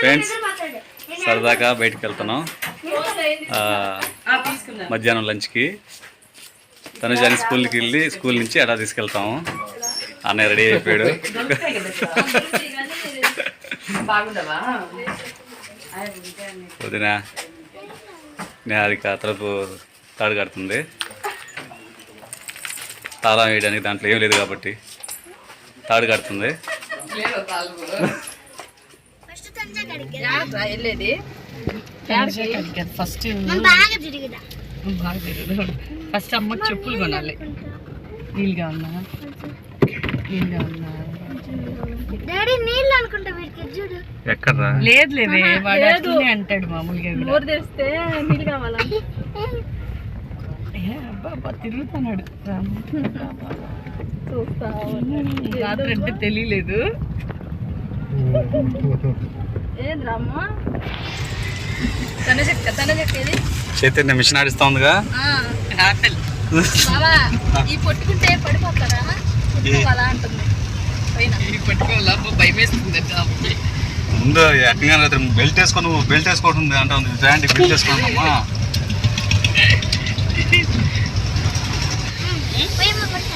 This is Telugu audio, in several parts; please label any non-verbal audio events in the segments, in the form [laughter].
ఫ్రెండ్స్ సరదాగా బయటికి వెళ్తున్నాం ఆ, మధ్యాహ్నం లంచ్కి. తనుజాని స్కూల్కి వెళ్ళి స్కూల్ నుంచి అలా తీసుకెళ్తాము. అన్నయ్య రెడీ అయిపోయాడు. వదిన నిహారిక తలుపు తాడు కడుతుంది. తాళం వేయడానికి దాంట్లో ఏం లేదు కాబట్టి తాడు కడుతుంది. ఫస్ట్ తంజా కడిగి వెళ్ళేది. ఫస్ట్ అమ్మ చెప్పులు కొనాలి. నీళ్ళుగా ఉన్నా నీళ్ళుగా ఉన్నా డాడీ నీళ్ళు అనుకుంటా వీడికి. చూడు. లేదు లేవే వాడు అంటాడు మామూలుగా కూడా. తెస్తే నీళ్ళు కావాలా? [laughs] ఏ, అబ్బా అబ్బా తిరుగుతున్నాడు. చూస్తా రాత్రి అంటే తెలియలేదు. చైతన్య మిషన్ ఆడిస్తా ఉందిగా. ఆపిల్. బాబా ఈ పొట్టుకుంటే పడిపోతారా? పట్టుకోవాలా అంటుంది. ముందు ఎక్కగా బెల్ట్ వేసుకో నువ్వు బెల్ట్ వేసుకోవడం అంటే జాయింట్ బెల్ట్ పోయి [laughs] మా కొట్ట.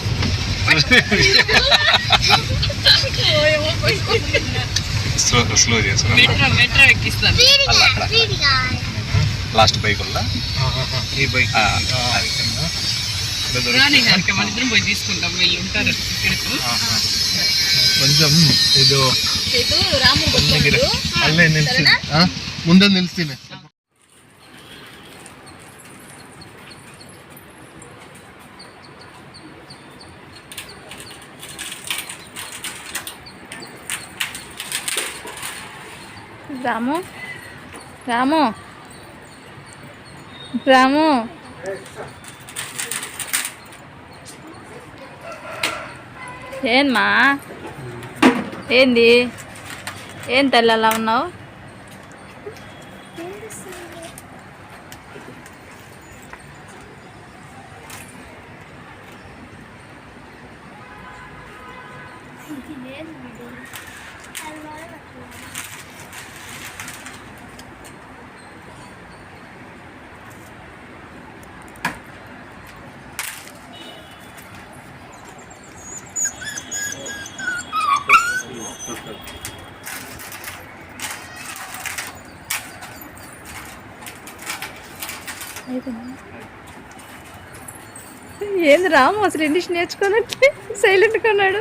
Slow slow. లాస్ట్ బైక్ వల్ల ఈ బైక్ రాని కనుక మన ఇద్దరం పోయి తీసుకుంటాం రాము. రాము. రాము. ఏంమా? ఏంది? ఏం తల్లి అలా ఉన్నావు ఏంది రాము? అసలు ఇంగ్లీష్ నేర్చుకోనట్లే సైలెంట్ కొన్నాడు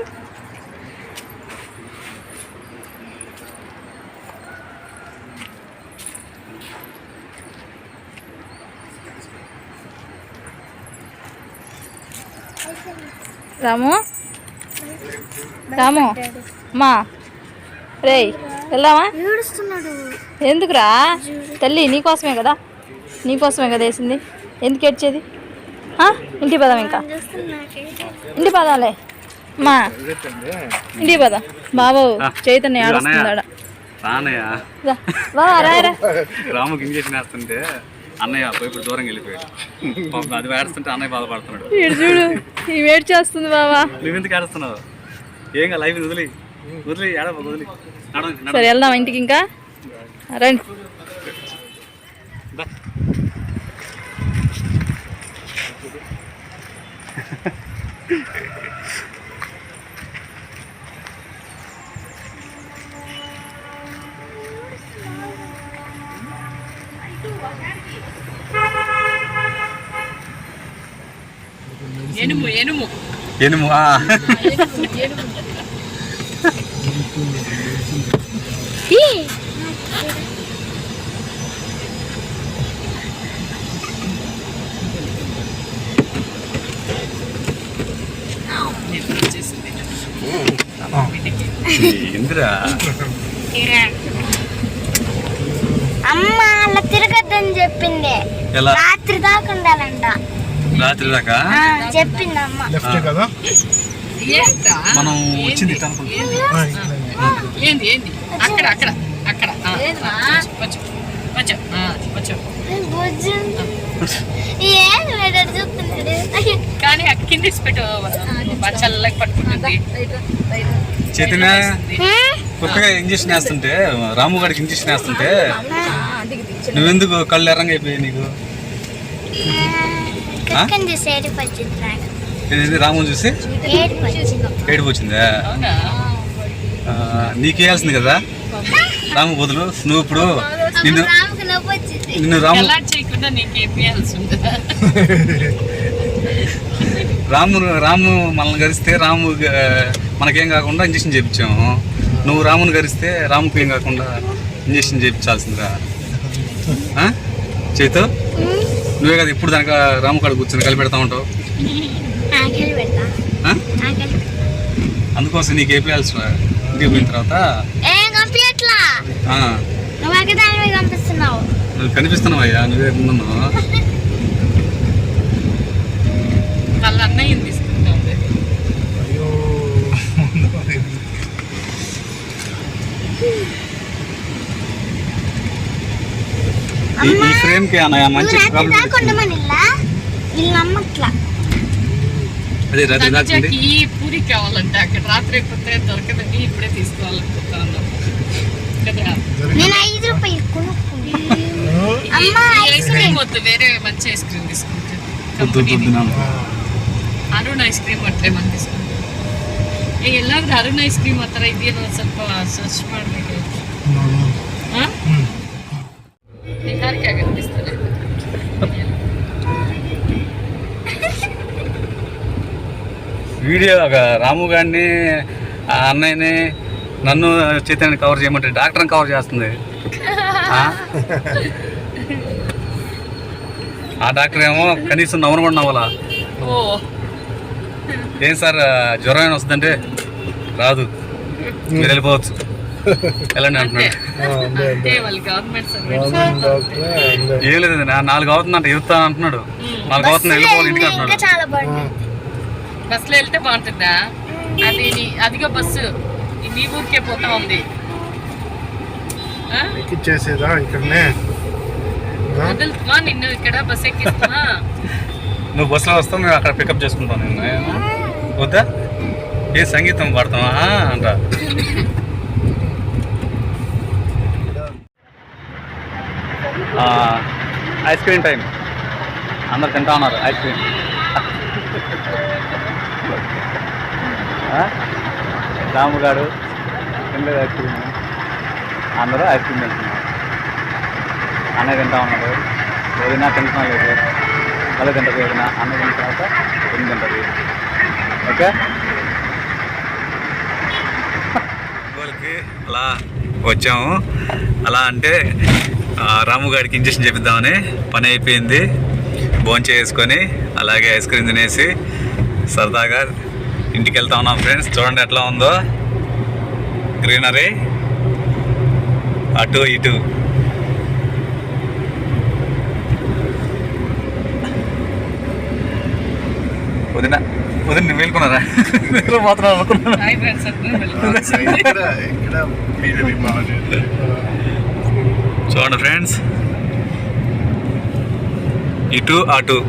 రాము? రాము? మా రేయ్ వెళ్దామా? ఎందుకురా? తల్లి నీకోసమే కదా? నీకోసమే కదా వేసింది? ఎందుకు ఏడ్చేది? ఆ? ఇంటికి పదాం ఇంకా. ఇంటికి పదాలే. మా. ఇంటికి పదాం. బాబు చైతన్య ఆడుస్తున్నాడా. రాముకి ఇంజక్షన్ వేస్తుంటే అన్నయ్య పోయి ఇప్పుడు దూరం వెళ్ళిపోయాడు. అది అన్నయ్య బాధపడుతున్నాడు. ఇటు చూడు ఈ వేడి చేస్తుంది బాబా నువ్వెందుకు ఏడుస్తున్నావు? ఏం కాదు లైఫ్ వదిలి వదిలి ఏడవ. సరే వెళ్దాం ఇంటికి ఇంకా? రండి. ఎనుము ఎనుము ఎనుము ఆ. ఏందిరా? అమ్మ అలా తిరగద్దని చెప్పింది. రాత్రి దాకా ఉండాలంట. రాత్రి దాకా? చెప్పింది అమ్మ. కదా? మనం అక్కడ అక్కడ అక్కడ. కొంచెం కానీ ఆ కింద వేసి పెట్టు పట్టుకుంటుంది. చైతన్య కొత్తగా ఇంజక్షన్ వేస్తుంటే రాము గారికి ఇంజక్షన్ వేస్తుంటే నువ్వెందుకు కళ్ళు ఎర్రంగా అయిపోయాయి నీకు? రాము చూసి ఏడుపు వచ్చింది నీకు. వేయాల్సింది కదా? రాము బదులు నువ్వు ఇప్పుడు నిన్ను రాముకు నవ్వు వచ్చింది. నిన్ను రాము రాము రాము మనల్ని గరిస్తే రాము మనకేం కాకుండా ఇంజక్షన్ చేయించాము. నువ్వు రాముని గరిస్తే రాముకి ఏం కాకుండా ఇంజక్షన్ చేయించాల్సిందిరా. ఆ? చేతు? నువ్వే కదా ఇప్పుడు దానికి రాము కాడ కూర్చొని కలిపి పెడతా ఉంటావు. అందుకోసం నీకు ఏపీఎల్స్ ఇంటికి పోయిన తర్వాత కంపించట్లా ఆ, నువ్వు దాని మీద పంపిస్తున్నావు నువ్వు కనిపిస్తున్నావయ్యా [laughs] నువ్వే ముందున్నావు వాళ్ళ ఉంది అయ్యో ఈ మంచి వీళ్ళు నమ్మట్లా. అదే రాత్రి తనుజకి పూరి కావాలంటే అక్కడ రాత్రి అయిపోతే దొరకదని ఇప్పుడే తీసుకోవాలనుకుంటా ఉన్నాం కదా నేను ఐదు రూపాయలు కొనుక్కుంది ఈ- అమ్మా, ఈ ఐస్ ఐస్ క్రీమ్ వద్దు వేరే మంచి ఐస్ క్రీమ్ తీసుకుంటే వద్దు వద్దు వద్దు నాన్న. ಅರುಣ್ ಐಸ್ ಕ್ರೀಮ್ ಹೊಟ್ಟೆ ಮಂದಿ ಈಗ ಎಲ್ಲಾದ್ರೂ ಅರುಣ್ ಐಸ್ ಕ್ರೀಮ್ ಆ ಥರ ಇದೆಯೋ ಸ್ವಲ್ಪ ಸರ್ಚ್ ಮಾಡಬೇಕು ನಿಹಾರಿಕೆ ಆಗನ್ನಿಸ್ತದೆ వీడియో ఒక రాము గారిని ఆ అన్నయ్యని నన్ను చైతన్యని కవర్ చేయమంటే డాక్టర్ని కవర్ చేస్తుంది ఆ? డాక్టర్ ఏమో కనీసం నవ్వను కూడా నవ్వాలా? ఓ. ఏం సార్ జ్వరం ఏమైనా వస్తుందంటే రాదు. మీరు వెళ్ళిపోవచ్చు. వెళ్ళండి అంటున్నాడు. ఏం లేదు నా నాలుగు అవుతుందంట ఇరుతా అంటున్నాడు. నాలుగు అవుతుంది వెళ్ళిపోవాలి ఇంటికి అంటున్నాడు. బస్సులో వెళ్తే బాగుంటుందా? అది అదిగో బస్సు. ఈ నీ ఊరికే పోతా ఉంది. ఇక్కడనే? వదులుతున్నా నిన్ను ఇక్కడ బస్ ఎక్కిస్తున్నా. నువ్వు బస్సులో వస్తావు మేము అక్కడ పికప్ చేసుకుంటాను నేను వద్దా? ఏ సంగీతం పాడతావా? అంట. Ice cream time. అందరు తింటా ఉన్నారు ఐస్ క్రీమ్. రాము గారు తినలేదు ఐస్ క్రీమ్. అందరూ ఐస్ క్రీమ్ తింటున్నారు. అన్నయ్య తింటా ఉన్నాడు. వదిన తింటున్నా లేదు. మళ్ళీ తింటది వదిన అన్న తిన్న తర్వాత వదిన తింటది. ఓకే? అలా వచ్చాము. అలా అంటే రాముగాడికి రాము గారికి ఇంజక్షన్ చేపిద్దామని పని అయిపోయింది. భోంచేసుకొని చేసుకొని అలాగే ఐస్ క్రీమ్ తినేసి సరదాగా ఇంటికి వెళ్తా ఉన్నాం ఫ్రెండ్స్. చూడండి ఎట్లా ఉందో. గ్రీనరీ. అటు ఇటు. వదిన వదిన నువ్వు వెళ్ళుకున్నారా మీరు మాత్రం అనుకున్నాను. [laughs] చూడండి ఫ్రెండ్స్. ఇటు అటు.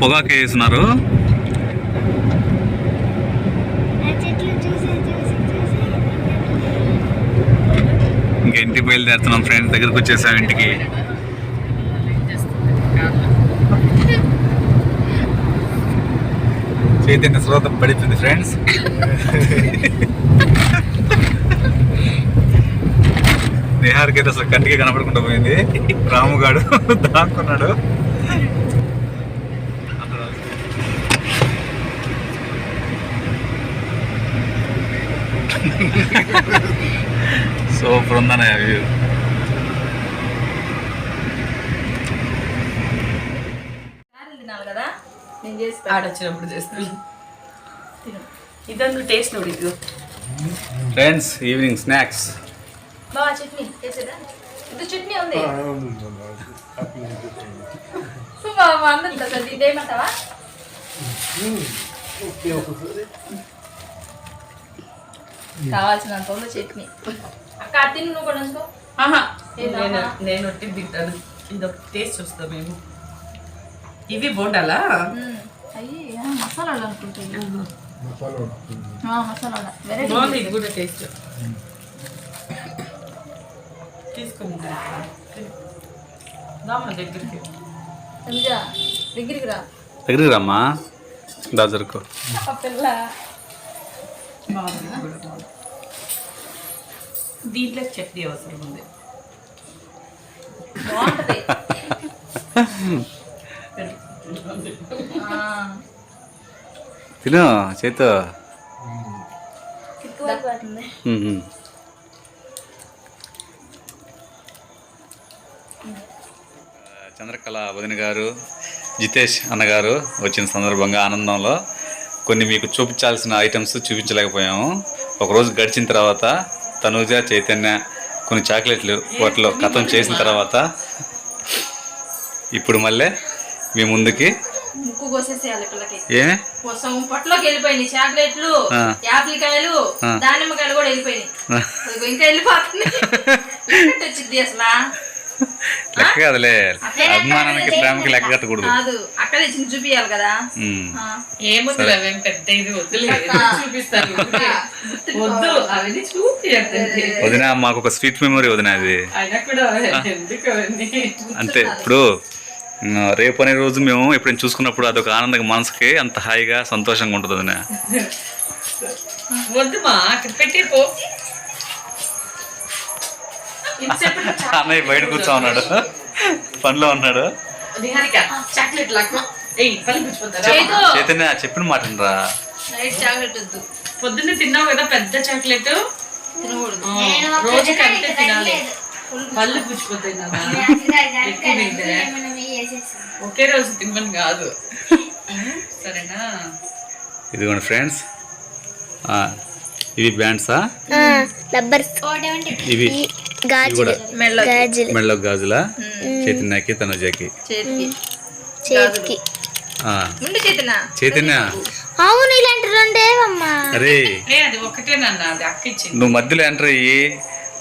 పొగాకు వేస్తున్నారు. ఇంకా ఇంటికి బయలుదేరుతున్నాం ఫ్రెండ్స్? దగ్గరకు వచ్చేసాం ఇంటికి. చైతన్య శ్రోత పడుతుంది ఫ్రెండ్స్ నిహార్కి అయితే అసలు కంటికి కనపడకుండా పోయింది. రాముగాడు దాక్కున్నాడు. సూపర్ ఉందనే వ్యూ తినాలి కదా నేను చేసి ఆడొచ్చినప్పుడు చేస్తాను ఇదంతా టేస్ట్ ನೋಡಿ ಇದು ఫ్రెండ్స్ ఈవినింగ్ స్నాక్స్ బాగా చట్నీ చేసేదా ఇది చట్నీ ఉంది బాబా అందరు సార్ ఇది ఏమంటావా కావాల్సినంత ఉంది చట్నీ అక్క అది తిని నువ్వు కూడా ఉంచుకో ఆహా ఏంది నేను ఆహా? నేను ఒట్టి తింటాను ఇది ఒక టేస్ట్ చూస్తాం మేము ఇవి బోండాలా మసాలా బాగుంది ఇది కూడా టేస్ట్ తీసుకుని దగ్గరికి. దగ్గరికి రా. దగ్గరికి రమ్మా? దా జరుకో పిల్ల. దీంట్లో చట్నీ అవసరం ఉంది. బాగుంటది. [laughs] ఆ, తిన చేత. చంద్రకళ వదిన గారు జితేష్ అన్నగారు వచ్చిన సందర్భంగా ఆనందంలో కొన్ని మీకు చూపించాల్సిన ఐటమ్స్ చూపించలేకపోయాము. ఒకరోజు గడిచిన తర్వాత తనూజ చైతన్య కొన్ని చాక్లెట్లు వాటిలో కథం చేసిన తర్వాత ఇప్పుడు మళ్ళీ మీ ముందుకి ముక్కు కోసేసేయాలి పిల్లకి. ఏమి? కోసం పొట్టలోకి వెళ్ళిపోయినాయి చాక్లెట్లు ఆ. యాపిల్ కాయలు ఆ. దానిమ్మకాయలు కూడా వెళ్ళిపోయినాయి. ఇంకా వెళ్ళిపోతుంది. లెక్కటి వచ్చింది అసలు. లెక్క కదలే. అభిమానానికి ప్రేమకి లెక్క కట్టకూడదు. కాదు అక్కడ ఇచ్చింది చూపియాలి కదా. ఏమొద్దు అవేం పెద్ద ఇది వద్దు అవన్నీ వదిన మాకు ఒక స్వీట్ మెమరీ వదిన అది అయినా కూడా ఎందుకు అవన్నీ? అంతే ఇప్పుడు రేపు అనే రోజు మేము ఎప్పుడైనా చూసుకున్నప్పుడు అదొక ఆనందంగా మనసుకి అంత హాయిగా సంతోషంగా ఉంటుంది [laughs] అన్నయ్య. బయట కూర్చో ఉన్నాడు పనిలో ఉన్నాడు చైతన్య చెప్పిన మాట రా పొద్దున్నే తిన్నావు కదా పెద్ద చాక్లెట్? తినకూడదు. రోజుకి అంతే తినాలి. పళ్ళు పుచ్చిపోతాయి [laughs] ఒకే రోజు తినమని కాదు. సరేనా? ఇదిగోండి ఫ్రెండ్స్. ఇవి బ్యాండ్సా రబ్బర్ ఇవి. కూడా. మెళ్ళో గాజుల. చైతన్యకి తనుజకి. చేతికి. చేతికి. ఆ, ఉండి చేతిన? చైతన్య అవును ఇలాంటి రెండేవమ్మా అరే. ఏ అది ఒకటే నాన్న అది అక్క ఇచ్చింది. నువ్వు మధ్యలో ఎంటర్ అయ్యి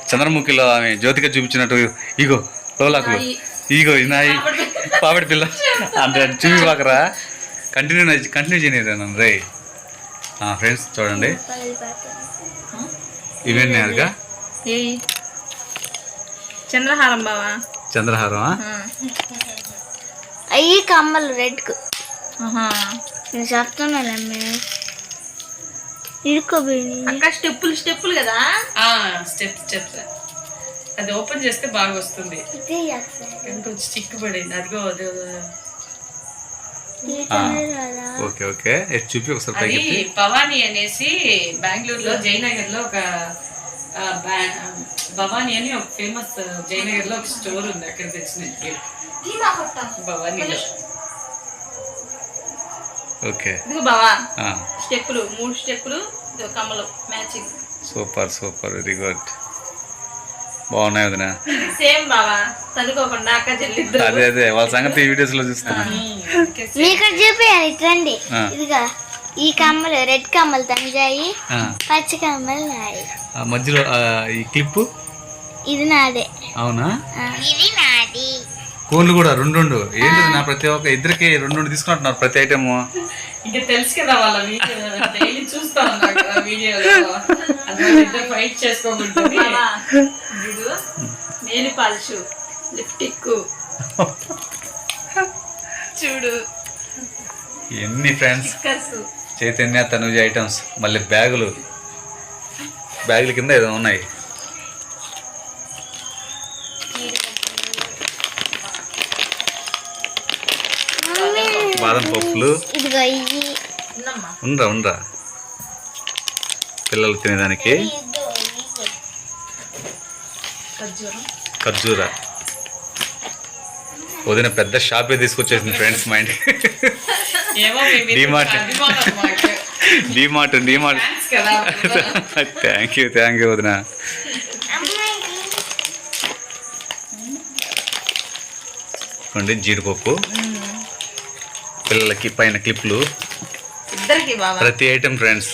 చంద్రముఖిలో ఆమె జ్యోతిక చూపించినట్టు ఇగో లోలాకులు ఇగో ఇనాయి పాపడి పిల్ల. అంటే చూపివాకరా కంటిన్యూ కంటిన్యూ చేయలేరు నన్ను రే ఫ్రెండ్స్ చూడండి. ఇవన్నీ అదిగా ఏయ్. చంద్రహారం బావా? చంద్రహారం అయ్యి కమ్మలు రెడ్. నేను చెప్తున్నాను ఇరుకోబోయి అక్క స్టెప్పులు స్టెప్పులు కదా? ఆ స్టెప్ స్టెప్. అది ఓపెన్ చేస్తే బాగా వస్తుంది కొంచెం చిక్కు పడింది అదిగో. అది. Okay okay. చూపి ఒకసారి అది భవానీ అనేసి బెంగళూరులో జయనగర్లో ఒక భవానీ అని ఒక ఫేమస్ జయనగర్లో ఒక స్టోర్ ఉంది అక్కడ తెచ్చినట్టు. భవానీలో. ఓకే. ఇదిగో బావా. ఆ, స్టెప్పులు మూడు స్టెప్పులు కమ్మలు matching. Super super. Very good. బాగున్నాయి వదిన. సేమ్ బావా అక్క చెల్లిద్దరు. అదే అదే వాళ్ళ సంగతి ఈ వీడియోస్లో చూస్తున్నా మీ ఇక్కడ [laughs] చూపించాలి ఇట్రండి. ఇదిగా ఈ కమ్మలు రెడ్ కమ్మలు తంజాయి పచ్చ కమ్మలు నాయి. ఆ మధ్యలో ఈ క్లిప్ ఇది నాదే. అవునా? ఇది నాది. కోన్లు కూడా రెండు రెండు. ఏంటిది నా ప్రతి ఒక్క ఇద్దరికి రెండు రెండు తీసుకుంటున్నారు ప్రతి ఐటమ్? ఇంకా తెలుసు కదా వాళ్ళ డైలీ చూస్తా వీడియోలో ఫైట్ చేసుకోకుంటుంది. నేను పాల్చు. లిప్టిక్ చూడు. ఎన్ని ఫ్రెండ్స్ చైతన్య తనుజ ఐటమ్స్ మళ్ళీ బ్యాగులు. బ్యాగుల కింద ఏదో ఉన్నాయి. బాదం పప్పులు. ఉండరా ఉండరా. పిల్లలు తినేదానికి? ఖర్జూరం. వదిన పెద్ద షాపే తీసుకొచ్చేసింది ఫ్రెండ్స్ మా ఇంటికి. డీమార్ట్. డీమార్ట్ కదా థ్యాంక్ యూ థ్యాంక్ యూ వదిన. చూడండి జీడిపప్పు. పిల్లలకి పైన క్లిప్లు ప్రతి ఐటెం ఫ్రెండ్స్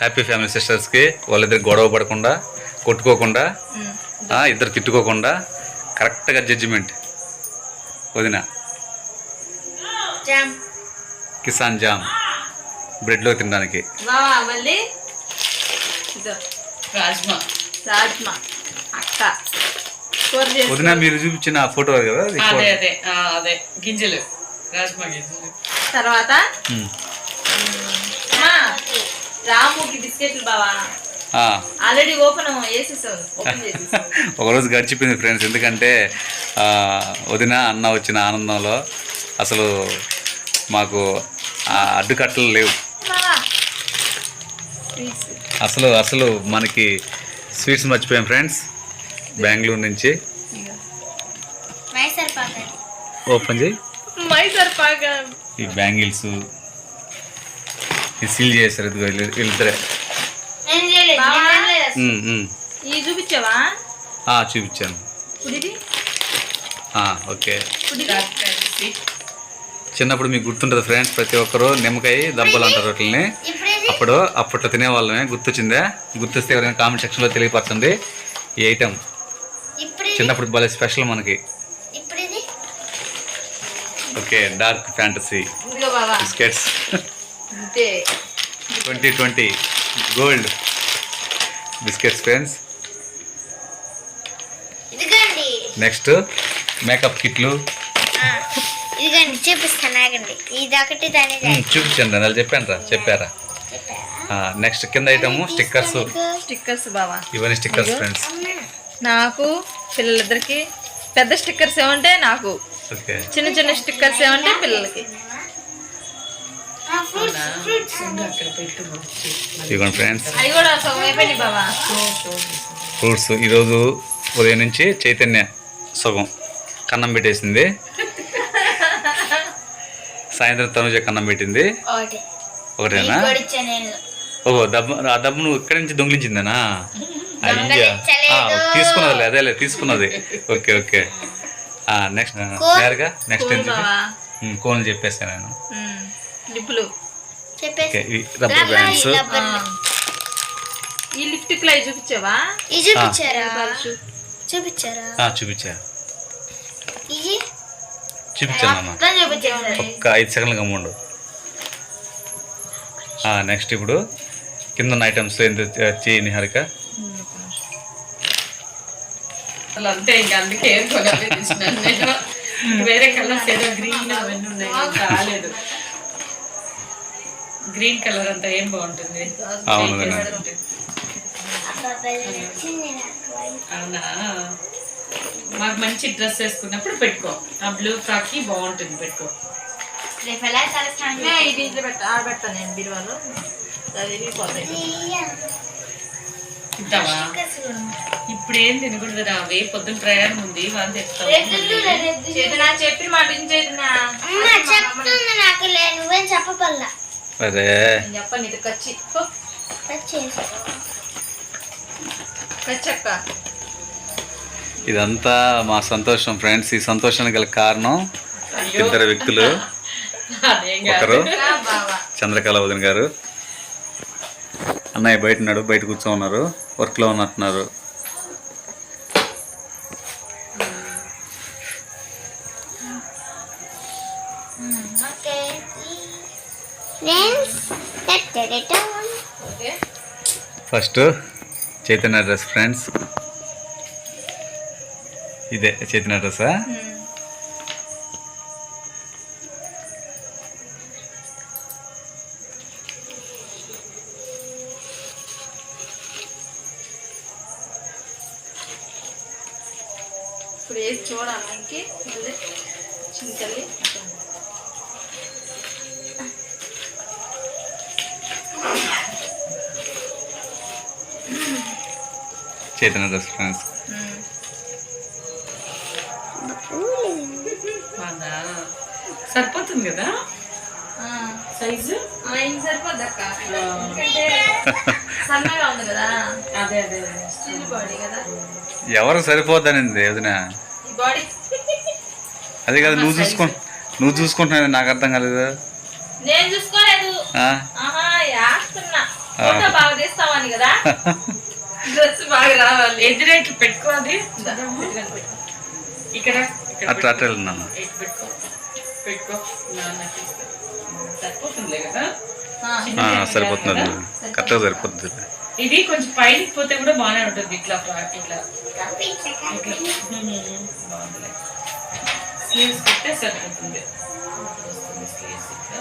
హ్యాపీ ఫ్యామిలీ సిస్టర్స్కి వాళ్ళిద్దరు గొడవ పడకుండా కొట్టుకోకుండా ఇద్దరు తిట్టుకోకుండా కరెక్ట్గా జడ్జిమెంట్. వదిన. కిసాన్ జామ్. బ్రెడ్లో తినడానికి. వదిన మీరు చూపించిన ఫోటో కదా? అది అదే. అదే. గింజలు. రాజ్మా గింజలు. తర్వాత రాముకి బిస్కెట్లు బావా. ఆల్రెడీ ఓపెన్ ఒకరోజు గడిచిపోయింది ఫ్రెండ్స్. ఎందుకంటే వదిన అన్న వచ్చిన ఆనందంలో అసలు మాకు అడ్డుకట్టలు లేవు. అసలు అసలు మనకి స్వీట్స్ మర్చిపోయాం ఫ్రెండ్స్. బెంగళూరు నుంచి ఓపెన్ చేయి. ఈ బ్యాంగిల్స్ నేను చేయలేదు. ఉమ్, ఉమ్. ఇవి చూపించావా? ఆ, చూపించాను. ఓకే. చిన్నప్పుడు మీకు గుర్తుంటుంది ఫ్రెండ్స్ ప్రతి ఒక్కరు నిమ్మకాయ దెబ్బలు అంటారు వాటిని ఇప్పుడు ఇది అప్పుడు అప్పట్లో తినేవాళ్ళమే గుర్తొచ్చిందా. గుర్తొస్తే ఎవరైనా కామెంట్ సెక్షన్లో తెలియపరచండి. ఈ ఐటమ్ ఇప్పుడు ఇది చిన్నప్పుడు భలే స్పెషల్ మనకి. ఇప్పుడు ఇది ఓకే డార్క్ ఫ్యాంటసీ. ఇదిగో బిస్కెట్స్. అంతే twenty twenty gold biscuits friends next makeup కిట్లు ఆ, ఇదిగోండి చూపిస్తాను ఆగండి. ఇది ఒకటి దాని మ్మ్, చూపించండి అది చెప్పాను రా చెప్పారా? నెక్స్ట్ కింద ఐటమ్ స్టిక్కర్స్ స్టిక్కర్స్ బావా. ఇవన్నీ స్టిక్కర్స్ ఫ్రెండ్స్ నాకు పిల్లలిద్దరికి పెద్ద స్టిక్కర్స్ ఏమంటే నాకు. చిన్న చిన్న స్టిక్కర్స్ ఏమంటే పిల్లలకి. ఇదిగోండి ఫ్రెండ్స్. ఫ్రూట్స్. ఈరోజు ఉదయం నుంచి చైతన్య సగం కన్నం పెట్టేసింది. సాయంత్రం తనుజ కన్నం పెట్టింది. ఒకటి. ఒకటేనా? ఓహో దబ్బ ఆ దెబ్బ నువ్వు ఇక్కడి నుంచి దొంగిలించిందేనా? అయ్యా. తీసుకున్నదిలే అదేలే తీసుకున్నది. Okay okay. నెక్స్ట్ నేరుగా నెక్స్ట్ కోన్ చెప్పేసాను నేను. Rubber bands. ఆ. ఈ లిప్టిక్లు అవి చూపించావా? ఇది చూపించారా? చూపించా. ఇది చూపించాను ఒక్క ఐదు సెకండ్లు గమ్ముండు. నెక్స్ట్ ఇప్పుడు కింద ఉన్న ఐటమ్స్ ఎంత వచ్చి నిహారిక? అంతే ఇంకా అందుకే వేరే కలర్స్ ఏదో గ్రీన్ అవన్నీ ఉన్నాయి. ఇంకా రాలేదు. గ్రీన్ కలర్ అంతా ఏం బాగుంటుంది? అవును మాకు మంచి డ్రెస్ వేసుకున్నప్పుడు పెట్టుకో. ఆ బ్లూ ఫ్రాక్కి బాగుంటుంది పెట్టుకో. రేపు ఎలా తలస్నానం ఏ, ఇది ఇంట్లో పెట్ట ఆడబెడతాను నేను బీరువాలో. అది విరిగిపోతాయి తింటావా? ఇప్పుడు ఏం తినకూడదు రావే పొద్దున ప్రయాణం ఉంది వాళ్ళు చెప్పిన మాట ఏం చేతనా? అమ్మ చెప్తుంది నాకు లే నువ్వేం చెప్పపల్లా అరే నేను చెప్పను ఇది కచ్చి కచ్చక్క. ఇదంతా మా సంతోషం ఫ్రెండ్స్. ఈ సంతోషానికి గల కారణం ఇద్దరు వ్యక్తులు. అదేం ఒకరు చంద్రకళ వదిన గారు. అన్నయ్య బయట ఉన్నాడు బయట కూర్చో ఉన్నారు వర్క్లో ఉన్నట్టున్నారు. First Chaitanya dress friends. ఇదే చైతన్య డ్రెస్సా? ఇప్పుడు వేసి చూడాలి? చింతల్లి చైతన్య డ్రెస్ ఫ్రెండ్స్? సరిపోతుంది కదా? సైజు? ఆయన సరిపోద్ది అక్క. ఎందుకంటే సన్నగా ఉంది కదా. అదే అదే. స్టీల్ బాడీ కదా. ఎవరు సరిపోద్దనింది వదిన? ఈ బాడీ అదే కదా నువ్వు చూసుకో నువ్వు చూసుకుంటున్నావు నాకు అర్థం కాలేదు. నేను చూసుకోలేదు. ఆ? ఆహా యాస్తున్నా. ఫోటో బాగా కదా? [laughs] డ్రెస్ బాగా రావాలి. ఎదురేట్లు పెట్టుకోవాలి. ఇక్కడ ఇక్కడ అట్లా అట్లా వెళ్ళినాను ఇటు పెట్టుకో. పెట్టుకో. నాన్న తీస్తా. సరిపోతుందిలే కదా? ఆ, ఆ, సరిపోతుంది. కరెక్ట్గా సరిపోతుంది ఇది కొంచెం పైకి పోతే కూడా బాగానే ఉంటుంది ఇట్లా ఇట్లా. ఇట్లా. స్లీవ్స్ పెట్టే సరిపోతుంది. స్లీవ్స్ ఇట్లా.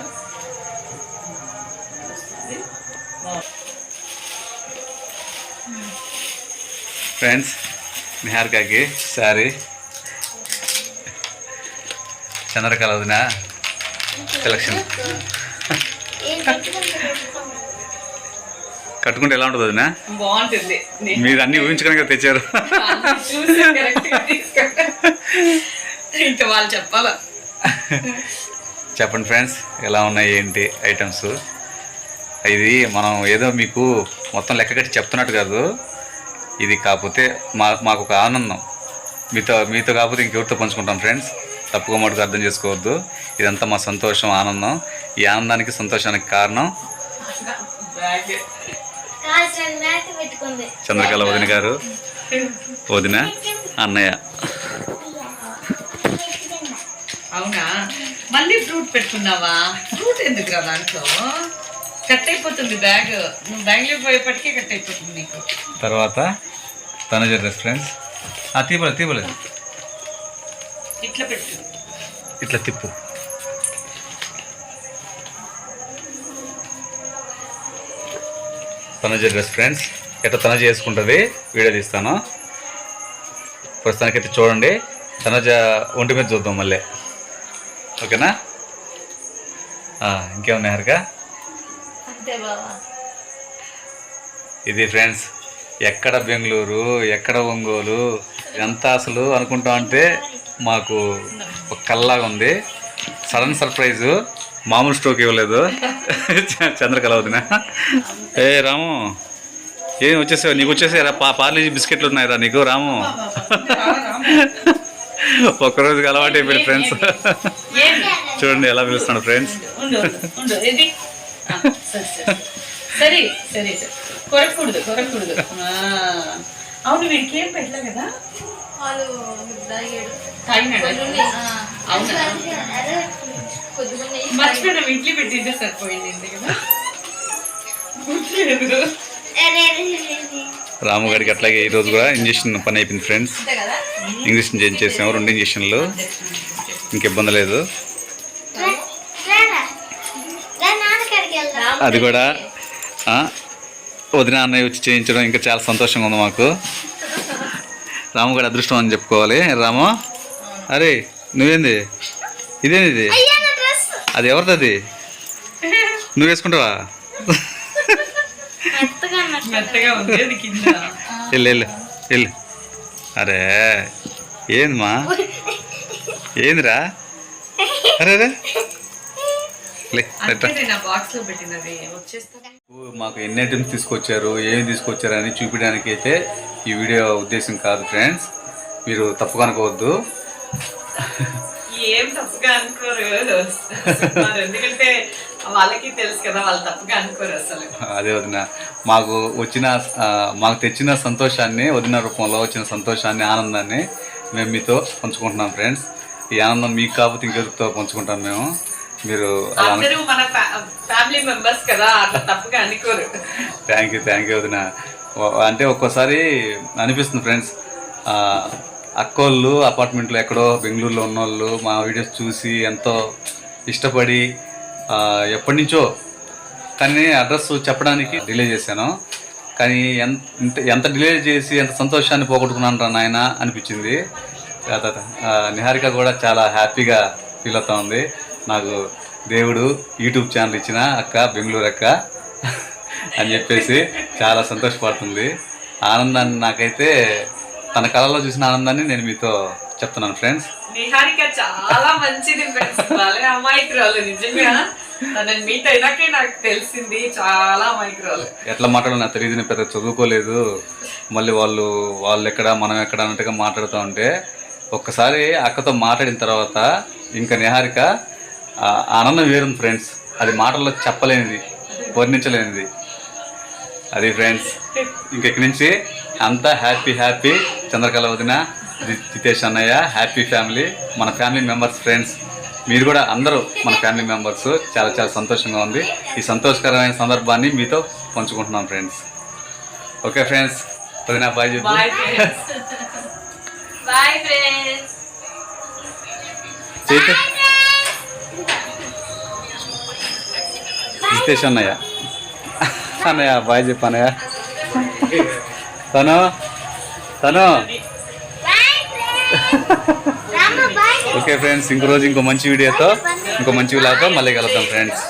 ఫ్రెండ్స్ నిహారికాకి శారీ. చంద్రకళ వదిన సెలక్షన్. కట్టుకుంటే ఎలా ఉంటుంది వదిన బాగుంటుంది. మీరు అన్ని ఊహించుకొని తెచ్చారు. ఇంకా వాళ్ళు చెప్పాలా? చెప్పండి ఫ్రెండ్స్ ఎలా ఉన్నాయి ఏంటి ఐటమ్స్? ఇది మనం ఏదో మీకు మొత్తం లెక్క కట్టి చెప్తున్నట్టు కాదు. ఇది కాకపోతే మా మాకు ఒక ఆనందం. మీతో మీతో కాకపోతే ఇంకెవరితో పంచుకుంటాం ఫ్రెండ్స్? తప్పుగా మటుకు అర్థం చేసుకోవద్దు. ఇదంతా మా సంతోషం ఆనందం. ఈ ఆనందానికి సంతోషానికి కారణం చంద్రకళ వదిన గారు. వదిన అన్నయ్య. అవునా? మళ్ళీ ఫ్రూట్ పెట్టుకున్నావా ఫ్రూట్ ఎందుకు రా దాంట్లో? కట్ అయిపోతుంది బ్యాగ్. నువ్వు బెంగళూరు పోయేపటికే కట్ అయిపోతుంది నీకు. తర్వాత తనుజ డ్రెస్ ఫ్రెండ్స్ తీపలేదు తీపలేదు ఇట్లా పెట్టు. ఇట్లా తిప్పు. తనుజ డ్రెస్ ఫ్రెండ్స్ ఎట్లా తనుజ చేసుకుంటుంది? వీడియో తీస్తాను. ప్రస్తుతానికైతే చూడండి. తనుజ ఒంటి మీద చూద్దాం మళ్ళీ. ఓకేనా? ఆ, ఇంకేమున్నాయి హరిక? అంతే బావా ఇది ఫ్రెండ్స్ ఎక్కడ బెంగళూరు ఎక్కడ ఒంగోలు ఇదంతా అసలు అనుకుంటా ఉంటే మాకు ఒక కల్లాగా ఉంది. సడన్ సర్ప్రైజ్ మామూలు స్ట్రోక్ ఇవ్వలేదు. చంద్రకళ వదిన. ఏ రాము ఏం వచ్చేసావు? నీకు వచ్చేసారా పా పార్లేజీ బిస్కెట్లు ఉన్నాయిరా నీకు రాము. ఒక్కరోజుకి అలవాటు అయిపోయింది ఫ్రెండ్స్ చూడండి ఎలా పిలుస్తున్నాడు ఫ్రెండ్స్. సరే సరే సరే. కొరకూడదు కొరకూడదు. ఆ, అవును వీడికి ఏం పెట్టలే కదా? వాళ్ళు మర్చిపోయిన ఇడ్లీ పెట్టింటే సరిపోయింది కదా? గుర్తులేదు. అరే, అరే, అరే, అరే. రాము గారికి అట్లాగే ఈ రోజు కూడా ఇంజక్షన్ పని అయిపోయింది ఫ్రెండ్స్. అంతే కదా? ఇంజక్షన్ చేయించేసాము రెండు ఇంజక్షన్లు. ఇంక ఇబ్బంది లేదు రా, రారా. రా, నాన్నకాడికి వెళ్దాం అది కూడా ఆ, వదిన అన్నయ్య వచ్చి చేయించడం ఇంకా చాలా సంతోషంగా ఉంది మాకు. రాము కూడా అదృష్టం అని చెప్పుకోవాలి. రాము అరే నువ్వేంది? ఇదేంది ఇది? అయ్యా నా డ్రెస్. అది ఎవరిది అది నువ్వు వేసుకుంటావా? వెళ్ళు వెళ్ళు వెళ్ళు. అరే ఏందమ్మా ఏందిరా? అరే అరే లే ఎట్లా అంటే నా బాక్స్లో పెట్టినది వచ్చేస్తా మాకు ఎన్ని ఐటమ్స్ తీసుకొచ్చారు ఏమి తీసుకొచ్చారు అని చూపించడానికి అయితే ఈ వీడియో ఉద్దేశం కాదు ఫ్రెండ్స్ మీరు తప్పుగా అనుకోవద్దు. ఏం తప్పుగా అనుకోరు. [laughs] మరి ఎందుకంటే వాళ్ళకి తెలుసు కదా వాళ్ళు తప్పుగా అనుకోరు అసలు. అదే వదిన. మాకు వచ్చిన మాకు తెచ్చిన సంతోషాన్ని వదిన రూపంలో వచ్చిన సంతోషాన్ని ఆనందాన్ని మేము మీతో పంచుకుంటున్నాం ఫ్రెండ్స్ ఈ ఆనందం మీకు కాకపోతే ఇంకెవరితో పంచుకుంటాం మేము? మీరు అందరూ మన ఫ్యామిలీ మెంబర్స్ కదా అట్లా తప్పుగా అనుకోరు. థ్యాంక్ యూ థ్యాంక్ యూ వదిన. అంటే ఒక్కోసారి అనిపిస్తుంది ఫ్రెండ్స్ అక్కోళ్ళు అపార్ట్మెంట్లో ఎక్కడో బెంగళూరులో ఉన్నోళ్ళు మా వీడియోస్ చూసి ఎంతో ఇష్టపడి ఎప్పటి నుంచో కానీ అడ్రస్ చెప్పడానికి డిలే చేశాను. కానీ ఎంత ఎంత డిలే చేసి ఎంత సంతోషాన్ని పోగొట్టుకున్నాను రా నాయన అనిపించింది. నిహారిక కూడా చాలా హ్యాపీగా ఫీల్ అవుతా ఉంది. నాకు దేవుడు యూట్యూబ్ ఛానల్ ఇచ్చిన అక్క బెంగళూరు అక్క అని చెప్పేసి చాలా సంతోషపడుతుంది. ఆనందాన్ని నాకైతే తన కళలో చూసిన ఆనందాన్ని నేను మీతో చెప్తున్నాను ఫ్రెండ్స్. నిహారిక చాలా మంచిది ఫ్రెండ్స్. భలే అమాయకురాలు నిజంగా. తనని మీట్ అయినాకే నాకు తెలిసింది చాలా అమాయకురాలు. ఎట్లా మాట్లాడాలో నాకు తెలియదు నేను పెద్ద చదువుకోలేదు. మళ్ళీ వాళ్ళు వాళ్ళు ఎక్కడ మనం ఎక్కడ అన్నట్టుగా మాట్లాడుతూ ఉంటే ఒక్కసారి అక్కతో మాట్లాడిన తర్వాత ఇంకా నిహారిక ఆనందం వేరుంది ఫ్రెండ్స్ అది మాటల్లో చెప్పలేనిది వర్ణించలేనిది. అది ఫ్రెండ్స్ ఇంక ఇక్కడి నుంచి అంతా హ్యాపీ హ్యాపీ చంద్రకళ వదిన జితేష్ అన్నయ్య హ్యాపీ ఫ్యామిలీ మన ఫ్యామిలీ మెంబర్స్ ఫ్రెండ్స్ మీరు కూడా అందరూ మన ఫ్యామిలీ మెంబర్స్ చాలా చాలా సంతోషంగా ఉంది. ఈ సంతోషకరమైన సందర్భాన్ని మీతో పంచుకుంటున్నాం ఫ్రెండ్స్ ఓకే ఫ్రెండ్స్ వదిన బాయ్ చెప్పు. బాయ్ [laughs] ఫ్రెండ్స్ జితేష్ అన్నయ్య. అన్నయ్య బాయ్ చెప్పు అన్నయ్య. తను తను. ఓకే ఫ్రెండ్స్ ఇంకో రోజు ఇంకో మంచి వీడియోతో ఇంకో మంచి విలాతో మళ్ళీ కలుద్దాం ఫ్రెండ్స్